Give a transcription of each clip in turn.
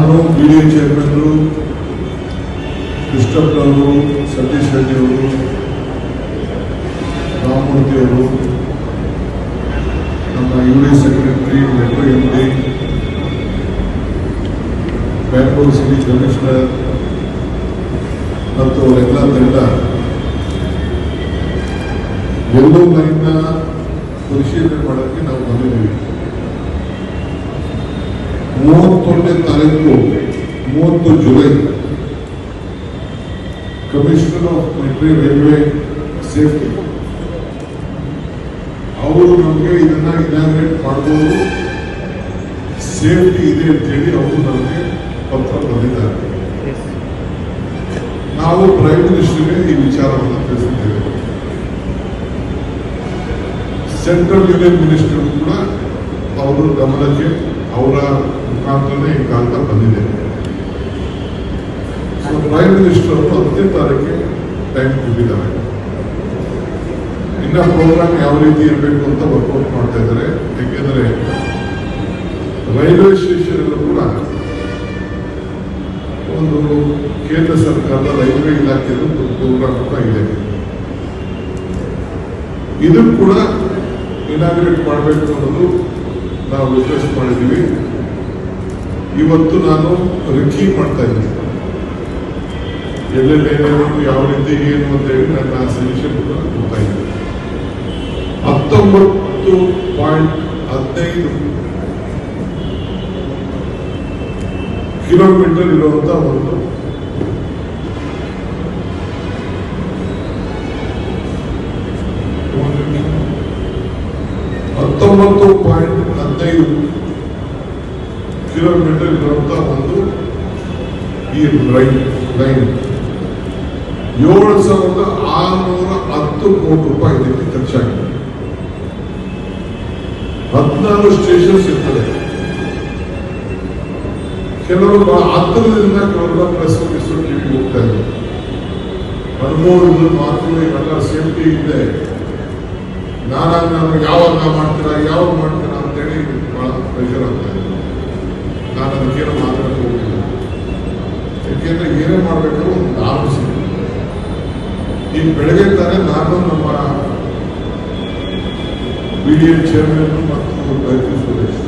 ನಾನು B D A ಚೇರ್ಮನ್ರು ಕೃಷ್ಣಪ್ಪನವರು ಸತೀಶ್ ರೆಡ್ಡಿಯವರು ರಾಮಮೂರ್ತಿಯವರು ನಮ್ಮ U D secretary metro M D Bangalore city commissioner ಮತ್ತು ಅವರೆಲ್ಲ ತಂಡ ಎಲ್ಲೋ ಲೈನ್ನ ಪರಿಶೀಲನೆ ಮಾಡೋಕ್ಕೆ ನಾವು ಬಂದಿದ್ದೀವಿ. ಮೂವತ್ತೊಂದನೇ ತಾರೀಕು, ಮೂವತ್ತು July. Commissioner of military railway safety ಅವರು ನಮಗೆ ಇದನ್ನ ಇನಾಗ್ರೇಟ್ ಮಾಡ್ಬೋದು. ಸೇಫ್ಟಿ ಇದೆ ಅಂತೇಳಿ ಅವರು ನಮಗೆ ಪತ್ರ ಬರೆದಿದ್ದಾರೆ ನಾವು ಪ್ರೈಮ್ ಮಿನಿಸ್ಟರ್ಗೆ ಈ ವಿಚಾರವನ್ನು ತಿಳಿಸಿದ್ದೇವೆ. ಸೆಂಟ್ರಲ್ ಯೂನಿಯನ್ ಮಿನಿಸ್ಟರ್ ಕೂಡ ಅವರ ಗಮನಕ್ಕೆ ಅವರ ಮುಖಾಂತರನೇ ಈ ಕಾಂತ ಬಂದಿದೆ. ಸೊ ಪ್ರೈಮ್ ಮಿನಿಸ್ಟರ್ ಅವರು ಹತ್ತನೇ ತಾರೀಕಿಗೆ ಟೈಮ್ ಕೊಟ್ಟಿದ್ದಾರೆ ಇನ್ನ ಪ್ರೋಗ್ರಾಮ್ ಯಾವ ರೀತಿ ಇರಬೇಕು ಅಂತ ವರ್ಕೌಟ್ ಮಾಡ್ತಾ ಇದ್ದಾರೆ. ಯಾಕೆಂದರೆ ರೈಲ್ವೆ ಸ್ಟೇಷನ್ ಕೂಡ ಒಂದು ಕೇಂದ್ರ ಸರ್ಕಾರದ ರೈಲ್ವೆ ಇಲಾಖೆಯಲ್ಲಿ ಒಂದು ಪ್ರೋಗ್ರಾಮ್ ಕೂಡ ಇದೆ. ಇದು ಕೂಡ ಇನಾಗ್ರೇಟ್ ಮಾಡಬೇಕು ಅನ್ನೋದು ನಾವು ರಿಕ್ವೆಸ್ಟ್ ಮಾಡಿದ್ದೀವಿ. ಇವತ್ತು ನಾನು ರಿಕೀವ್ ಮಾಡ್ತಾ ಇದ್ದೀನಿ. ಎಲ್ಲೆಲ್ಲೇನೇನು ಯಾವ ರೀತಿ, ಏನು ಅಂತ ಹೇಳಿ ನನ್ನ ಸಜೆಷನ್ ಕೂಡ ಕೊಡ್ತಾ ಇದ್ದೀನಿ. ಹತ್ತೊಂಬತ್ತು ಪಾಯಿಂಟ್ ಹದಿನೈದು ಕಿಲೋಮೀಟರ್ ಇರುವಂತ ಒಂದು ಒಂದು ಹತ್ತೊಂಬತ್ತು ಪಾಯಿಂಟ್ ಹದಿನೈದು ಕಿಲೋಮೀಟರ್ ಇರುವಂತ ಒಂದು ಈ ರೈಲ್ ಲೈನ್. ಏಳು ಸಾವಿರದ ಆರುನೂರ ಹತ್ತು ಕೋಟಿ ರೂಪಾಯಿ ಇದಕ್ಕೆ ಖರ್ಚಾಗಿದೆ. ಹದಿನಾರು ಸ್ಟೇಷನ್ಸ್ ಇರ್ತದೆ. ಕೆಲವರು ಹತ್ತಿರದಿಂದ ಕೆಲವೆಲ್ಲ ಪ್ರೆಸ್ ಆಫೀಸರು ಟಿವಿ ಹೋಗ್ತಾ ಇದ್ದಾರೆ. ಅನುಭವಗಳು ಮಾತು ಇವೆಲ್ಲ ಸೇಫ್ಟಿ ಇದೆ. ನಾನಾಗ ನಾನು ಯಾವಾಗ ಮಾಡ್ತೀರಾ ಯಾವಾಗ ಮಾಡ್ತೀರಾ ಅಂತೇಳಿ ಬಹಳ ಪ್ರೆಷರ್ ಆಗ್ತಾ ನಾನು ಅದಕ್ಕೇನು ಮಾತಾಡಕ್ಕೆ ಹೋಗಿಲ್ಲ ಯಾಕೆಂದ್ರೆ ಏನೇ ಮಾಡಬೇಕಾದ್ರೂ ಒಂದು ಆಲೋಚನೆ ಈಗ ಬೆಳಗ್ಗೆ ತಾನೇ ನಾನು ನಮ್ಮ ಬಿ ಡಿ ಎ ಚೇರ್ಮನ್ ಮತ್ತು ಬೈಕು ಸುರೇಶ್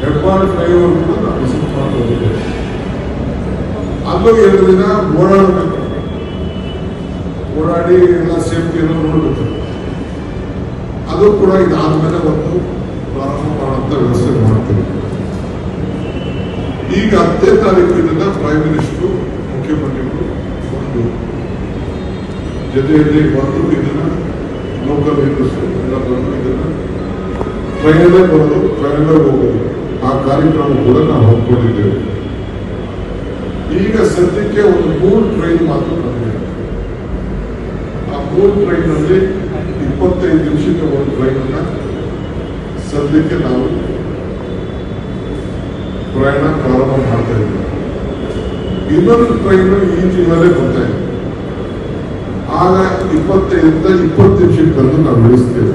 ಹೆಬ್ಬಾಳ್ ಫ್ಲೈಓವರ್ ಕೂಡ ನಾನು ವಿಸಿಟ್ ಮಾಡಿ ಹೋಗಿದ್ದೇವೆ ಅಲ್ಲೂ ಎರಡು ದಿನ ಓಡಾಡಬೇಕು. ಓಡಾಡಿ ಎಲ್ಲ ಸೇಫ್ಟಿಯನ್ನು ನೋಡಬೇಕು. ಅದು ಕೂಡ ಇದಾದ ಮೇಲೆ ಒಂದು ಪ್ರಾರಂಭ ಮಾಡುವಂತ ವ್ಯವಸ್ಥೆ ಮಾಡ್ತೀವಿ. ಈಗ ಹತ್ತನೇ ತಾರೀಕು ಇದನ್ನ ಪ್ರೈಮ್ ಮಿನಿಸ್ಟರ್ ಮುಖ್ಯಮಂತ್ರಿಗಳು ಒಂದು ಜೊತೆಯಲ್ಲಿ ಬಂದು ಇದನ್ನ ಲೋಕಲ್ ಇಂಡಸ್ಟ್ರಿ ಎಲ್ಲ ಬಂದು ಇದನ್ನ ಟ್ರೈನಲ್ಲೇ ಬರೋದು ಟ್ರೈನಲ್ಲೇ ಹೋಗೋದು. ಆ ಕಾರ್ಯಕ್ರಮ ಕೂಡ ನಾವು ಹೊಂದ್ಕೊಂಡಿದ್ದೇವೆ ಈಗ ಸದ್ಯಕ್ಕೆ ಒಂದು ಮೂರು ಟ್ರೈನ್ ಮಾತ್ರ ಬಂದಿದೆ. ಆ ಮೂರು ಟ್ರೈನ್ನಲ್ಲಿ ಇಪ್ಪತ್ತೈದು ನಿಮಿಷದ ಒಂದು ಟ್ರೈನ್ ಅನ್ನ ಸದ್ಯಕ್ಕೆ ನಾವು ಪ್ರಯಾಣ ಪ್ರಾರಂಭ ಮಾಡ್ತಾ ಇದ್ದೀವಿ. ಇನ್ನೊಂದು ಟ್ರೈನ್ ಈ ತಿಂಗಳಲ್ಲೇ ಬರ್ತಾ ಇದೆ. ಆಗ ಇಪ್ಪತ್ತೈದರಿಂದ ಇಪ್ಪತ್ತು ನಿಮಿಷಕ್ಕೆ ಬಂದು ನಾವು ಇಳಿಸ್ತೇವೆ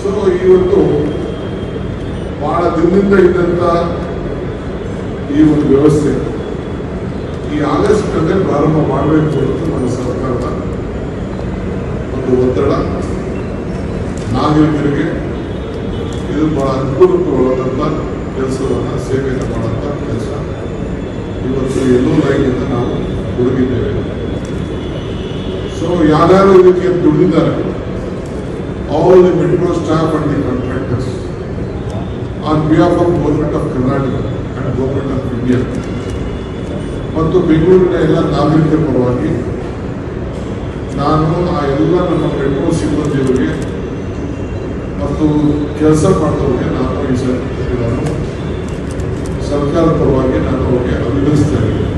ಸೊ ಇವತ್ತು ಬಹಳ ದಿನದಿಂದ ಇದ್ದಂತ ಈ ಒಂದು ವ್ಯವಸ್ಥೆ ಈ ಆಗಸ್ಟ್ ಪ್ರಾರಂಭ ಮಾಡಬೇಕು ಅಂತ ನಮ್ಮ ಸರ್ಕಾರದ ಒತ್ತಡ ನಾಗರಿಕರಿಗೆ ಇದು ಬಹಳ ಅನುಕೂಲಕರವಾದಂಥ ಕೆಲಸವನ್ನು ಸೇವೆಯನ್ನು ಮಾಡುವಂಥ ಕೆಲಸ. ಇವತ್ತು ಎಲ್ಲೋ ಲೈನಿಂದ ನಾವು ಹುಡುಗಿದ್ದೇವೆ ಸೊ ಯಾರ್ಯಾರು ಇದಕ್ಕೆ ದುಡಿದಿದ್ದಾರೆ? All the metro staff and the contractors on behalf of government of Karnataka and government of India ಮತ್ತು ಬೆಂಗಳೂರಿನ ಎಲ್ಲ ನಾಗರಿಕರ ಪರವಾಗಿ ನಾನು ಆ ಎಲ್ಲ ನಮ್ಮ ಪೆಟ್ರೋಲ್ ಸಿಬ್ಬಂದಿಯವರಿಗೆ ಮತ್ತು ಕೆಲಸ ಮಾಡಿದವರಿಗೆ ನಾನು ಈ ಸರ್ಕಾರ ಪರವಾಗಿ ನಾನು ಅವರಿಗೆ ಅಭಿನಂದಿಸ್ತಾ ಇದ್ದೀನಿ.